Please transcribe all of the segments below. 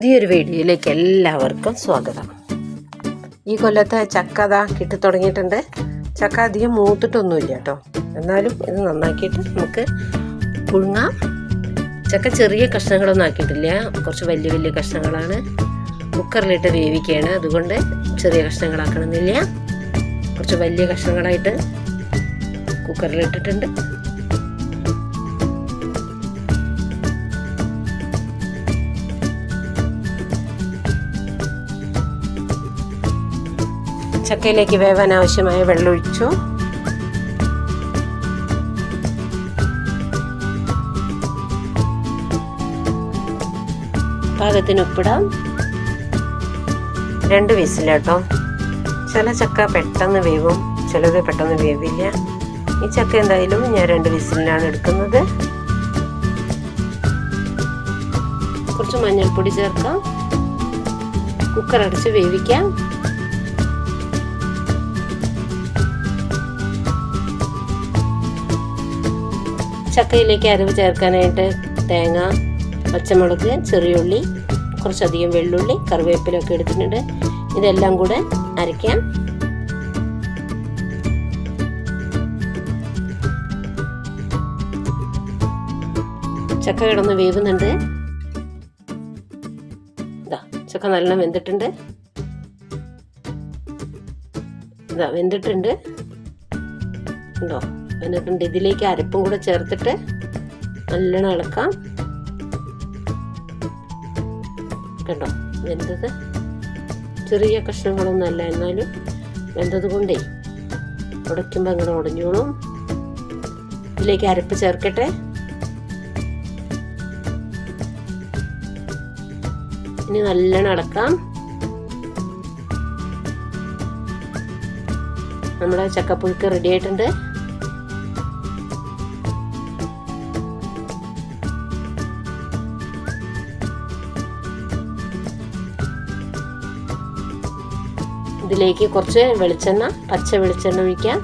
പുതിയൊരു വീഡിയോയിലേക്ക് എല്ലാവർക്കും സ്വാഗതം. ഈ കൊല്ലത്തെ ചക്ക അതാ കിട്ടി തുടങ്ങിയിട്ടുണ്ട്. ചക്ക അധികം മൂത്തിട്ടൊന്നുമില്ല കേട്ടോ. എന്നാലും ഇത് നന്നാക്കിയിട്ട് നമുക്ക് പുഴുങ്ങാം. ചക്ക ചെറിയ കഷ്ണങ്ങളൊന്നും ആക്കിയിട്ടില്ല. കുറച്ച് വലിയ വലിയ കഷ്ണങ്ങളാണ് കുക്കറിലിട്ട് വേവിക്കുകയാണ്. അതുകൊണ്ട് ചെറിയ കഷ്ണങ്ങളാക്കണമെന്നില്ല. കുറച്ച് വലിയ കഷ്ണങ്ങളായിട്ട് കുക്കറിലിട്ടിട്ടുണ്ട്. ചക്കയിലേക്ക് വേവാൻ ആവശ്യമായ വെള്ളം ഒഴിച്ചു. പാകത്തിന് ഉപ്പിടാം രണ്ട് വിസിലാട്ടോ. ചില ചക്ക പെട്ടെന്ന് വേവും ചിലത് പെട്ടെന്ന് വേവില്ല. ഈ ചക്ക എന്തായാലും ഞാൻ രണ്ട് വിസിലിനാണ് എടുക്കുന്നത്. കുറച്ച് മഞ്ഞൾപ്പൊടി ചേർക്കാം. കുക്കർ അടച്ച് വേവിക്കാം. ചക്കയിലേക്ക് അരവ് ചേർക്കാനായിട്ട് തേങ്ങ പച്ചമുളക് ചെറിയുള്ളി കുറച്ചധികം വെള്ളുള്ളി കറിവേപ്പിലൊക്കെ എടുത്തിട്ടുണ്ട്. ഇതെല്ലാം കൂടെ അരയ്ക്കാം. ചക്ക കിടന്ന് വേവുന്നുണ്ട്. ഇതാ ചക്ക നല്ല വെന്തിട്ടുണ്ട്. ഇതാ വെന്തിട്ടുണ്ട്. ഉണ്ടോ? എന്നിട്ടുണ്ട്. ഇതിലേക്ക് അരപ്പും കൂടെ ചേർത്തിട്ട് നല്ലോണം ഇളക്കാം. കണ്ടോ? വെന്തത് ചെറിയ കഷ്ണങ്ങളൊന്നുമല്ല എന്നാലും വെന്തത് കൊണ്ടേ ഉടയ്ക്കുമ്പോൾ അങ്ങനെ ഉടഞ്ഞോളും. ഇതിലേക്ക് അരപ്പ് ചേർക്കട്ടെ. ഇനി നല്ലോണം ഇളക്കാം. നമ്മുടെ ചക്കപ്പുഴുക്ക് റെഡി ആയിട്ടുണ്ട്. ഇതിലേക്ക് കുറച്ച് വെളിച്ചെണ്ണ പച്ച വെളിച്ചെണ്ണ ഒഴിക്കാം.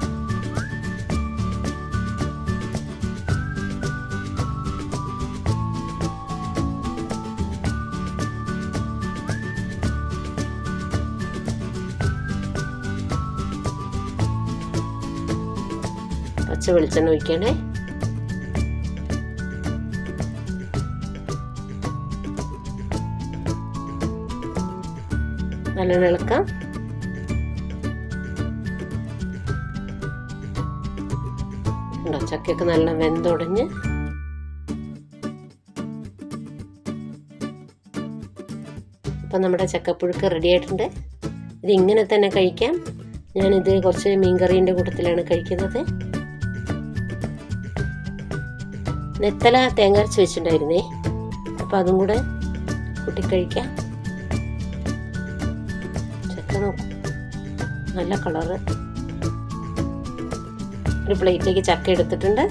പച്ച വെളിച്ചെണ്ണ ഒഴിക്കണേ. നല്ല ഇളക്കാം. ഉണ്ടോ? ചക്കയൊക്കെ നല്ല വെന്തുടഞ്ഞ്. അപ്പം നമ്മുടെ ചക്കപ്പുഴുക്ക് റെഡി ആയിട്ടുണ്ട്. ഇതിങ്ങനെ തന്നെ കഴിക്കാം. ഞാനിത് കുറച്ച് മീൻകറീന്റെ കൂട്ടത്തിലാണ് കഴിക്കുന്നത്. നെത്തല തേങ്ങ അരച്ച് വെച്ചിട്ടുണ്ടായിരുന്നേ. അപ്പം അതും കൂടെ കൂട്ടിക്കഴിക്കാം ചക്ക നോക്കും. നല്ല കളറ്. ഒരു പ്ലേറ്റിലേക്ക് ചക്ക എടുത്തിട്ടുണ്ട്.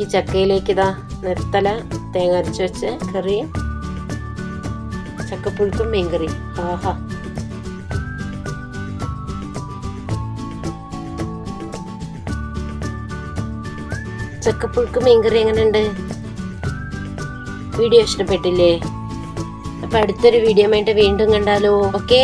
ഈ ചക്കയിലേക്ക് ഇതാ നിർത്തല തേങ്ങ അരച്ച് വെച്ച് കറിയും ചക്കപ്പുഴുക്കും മീൻകറി ആഹാ. ചക്കപ്പുഴുക്കും മീൻകറി എങ്ങനെയുണ്ട്? വീഡിയോ ഇഷ്ടപ്പെട്ടില്ലേ? അപ്പൊ അടുത്തൊരു വീഡിയോ ആയിട്ട് വീണ്ടും കണ്ടാലോ. ഓക്കേ?